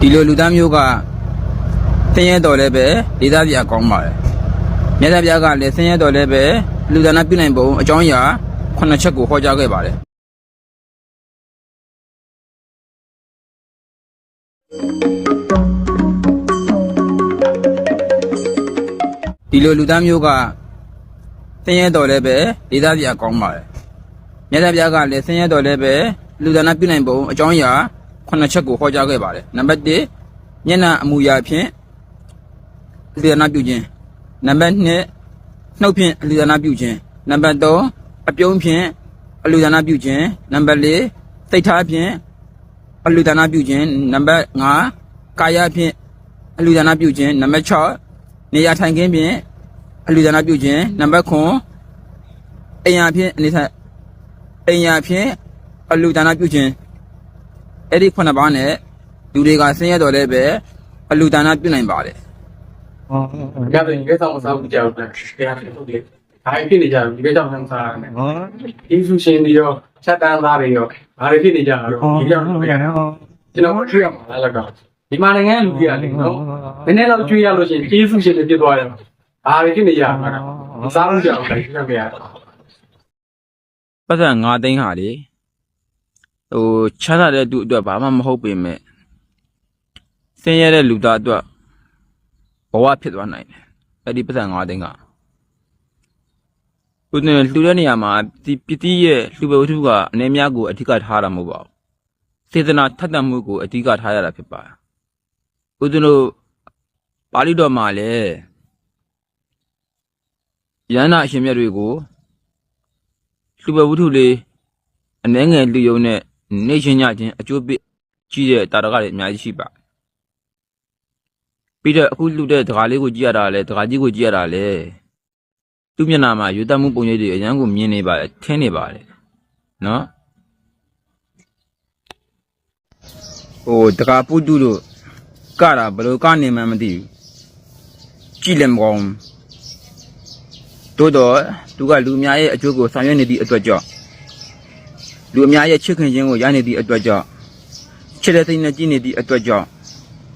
ဒီလိုလူသားမျိုးကဆင်းရဲတော်လည်းပဲဒေသပြကောင်းပါတယ်မြတ်စွာဘုရားကလည်းဆင်းရဲတော်လည်းပဲလူသားနာပြုနိုင်ပုံအကြောင်းအရာခုနှစ်ချက်ကိုဟောကြားခဲ့ပါတယ်ဒီလိုလူသားမျိုးကဆင်းရဲတော်လည်းပဲဒေသပြကောင်းပါတယ်မြတ်စွာဘုရားကလည်းဆင်းရဲတော်လည်းပဲလူသားနာပြုနိုင်ပုံအကြောင်းအရာ ခုနှစ်ချက်ကိုဟောကြားခဲ့ပါတယ်နံပါတ်1မျက်နှာအမူအရာဖြင့်လူသားနာပြုခြင်းနံပါတ်2နှုတ်ဖြင့်လူသားနာပြုခြင်းနံပါတ်3အပြုံးဖြင့်အလူဒါနာပြုခြင်းနံပါတ်4စိတ်ထားဖြင့်အလူဒါနာပြုခြင်းနံပါတ်5ကာယဖြင့်အလူဒါနာပြုခြင်းနံပါတ်6နေရာထိုင်ခင်းဖြင့်အလူဒါနာပြုခြင်းနံပါတ်9အိမ်ယာဖြင့်အနေထိုင်အိမ်ယာဖြင့်အလူဒါနာပြုခြင်း အဲ့ဒီခုနှစ်ပါးနဲ့လူတွေကဆင်းရဲတော်လည်းပဲအလူဒါနာပြုနိုင်ပါတယ်ရတယ်ဒီကိစ္စမစားဘူးကြောက်တယ်တရားတယ်ဟုတ်တယ်ဒါဖြစ်နေကြတယ်ဒီကိစ္စမစားနဲ့ဟောဒီဆူရှင်တွေရောချက်တန်းသားတွေရောဘာတွေဖြစ်နေကြတာတော့ဒီကြောင့်ကျွန်တော်တွေ့ရမှာလားကောဒီမှာနိုင်ငံလူကြီးရတယ်နော်နည်းနည်းတော့ကျွေးရလို့ရှိရင်ဒီဆူရှင်တွေဖြစ်သွားတယ်ဘာတွေဖြစ်နေကြမှာလဲမစားဘူးကြောက်တယ်ပြောပြရတော့ပတ်စံ9သိန်းဟာလေ ဟိုချမ်းသာတဲ့သူအတွက်ဘာမှမဟုတ်ပေမဲ့ဆင်းရဲတဲ့လူသားအတွက်ဘဝဖြစ်သွားနိုင်တယ်အဲ့ဒီပတ်စံ9သိန်းကဦးနေလှူတဲ့နေရာမှာဒီပစ္စည်းရဲ့လှူပဲဝတ္ထုကအနည်းများကိုအဓိကထားတာမဟုတ်ပါဘူးစေတနာထက်သန်မှုကိုအဓိကထားရတာဖြစ်ပါတယ်ဦးဇင်းတို့ပါဠိတော်မှာလည်းယန္နာအရှင်မြတ်တွေကိုလူပဲဝတ္ထုလေးအနှဲငယ်လူယုံနဲ့ နေချင်းညချင်းအကျိုးပေးကြီးတဲ့တာရကတွေအများကြီးရှိပါပြီးတော့အခုလူတဲ့ဒကာလေးကိုကြည့်ရတာလဲဒကာကြီးကိုကြည့်ရတာလဲသူ့မျက်နှာမှာယူတတ်မှုပုံရိပ်တွေအရန်ကိုမြင်နေပါတယ်ထင်းနေပါတယ်နော်ဟိုဒကာပုတုတို့ကတာဘယ်လိုကနေမှမသိဘူးကြည့်လည်းမကောင်းဘူးတိုးတော့သူကလူအများရဲ့အကျိုးကိုဆောင်ရွက်နေသည့်အတွက်ကြောင့် လူအများရဲ့ချစ်ခင်ခြင်းကိုရနေသည့်အတွက်ကြောင့်ချစ်တဲ့စိတ်နဲ့ကြည်နေသည့်အတွက်ကြောင့်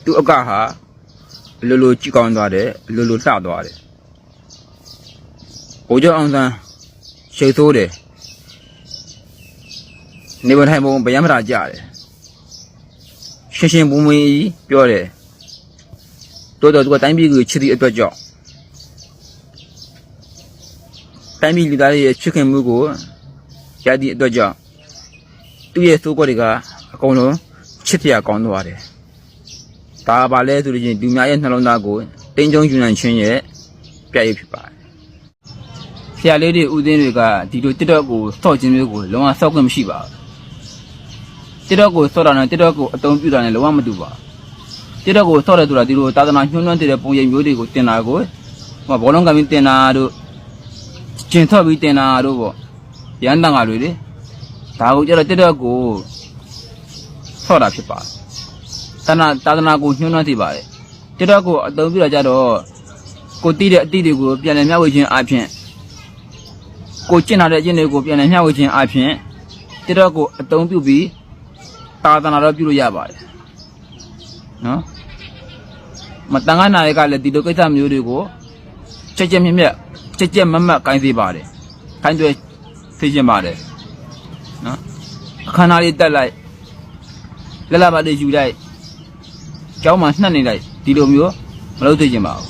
သူအကဟာအလိုလိုကြည်ကောင်းသွားတယ်အလိုလိုလှသွားတယ်ဘိုးကျော်အောင်ဆန်းရှိတ်သိုးတယ်နေမထိုင်ပုံဗျမ်းမတာကြတယ်ရှင်းရှင်းပူမွေကြီးပြောတယ်တိုးတော့သူကတိုင်းပြည်ကိုချစ်သည့်အတွက်ကြောင့်တိုင်းပြည်လူသားတွေရဲ့ချစ်ခင်မှုကိုရသည့်အတွက်ကြောင့် သူ့ရဲ့သိုးကွက်တွေကအကုန်လုံးချစ်တရားကောင်းသွားတယ်။ဒါကဘာလဲဆိုလို့ချင်းလူများရဲ့နှလုံးသားကိုတင်းကျုံယူနိုင်ခြင်းရဲ့ပြည့်ရဖြစ်ပါတယ်။ဆရာလေးတွေဦးသိန်းတွေကဒီလိုတစ်တော့ကိုစော့ခြင်းမျိုးကိုလုံးဝစော့ခွင့်မရှိပါဘူး။တစ်တော့ကိုစော့တာနဲ့တစ်တော့ကိုအတုံးပြတာနဲ့လုံးဝမတူပါဘူး။တစ်တော့ကိုစော့တယ်ဆိုတာဒီလိုသာသနာညှိုးနှွမ်းတဲ့ပုံရိပ်မျိုးတွေကိုတင်တာကိုဟိုဘောလုံးကမင်းတင်တာတို့ကျင်ထွက်ပြီးတင်တာတို့ပေါ့ရန်တန်ကတွေလေ ဒါကိုကြတော့တက်တော့ကိုဆော့တာဖြစ်ပါတယ်တဏသာသနာကိုညှိုးနှွမ်းသိပါတယ်တက်တော့ကိုအသုံးပြတော့ကြတော့ကိုတီးတဲ့အတိတွေကိုပြန်လည်မျှဝေခြင်းအပြင်ကိုကျင့်လာတဲ့အကျင့်တွေကိုပြန်လည်မျှဝေခြင်းအပြင်တက်တော့ကိုအသုံးပြုပြီးသာသနာတော့ပြုလို့ရပါတယ်နော်မတန်ခါနာတွေကလည်းဒီလိုကိစ္စမျိုးတွေကိုချက်ချက်မြက်မြက်ချက်ချက်မတ်မတ်ကိုင်းစေပါတယ်ကိုင်းတွေသိကျင်ပါတယ် နော်အခမ်းအနားလေးတက်လိုက်လက်လာပါလေးယူလိုက်ကျောင်းမှာနှက်နေလိုက်ဒီလိုမျိုးမလုပ်သိကျင်ပါဘူး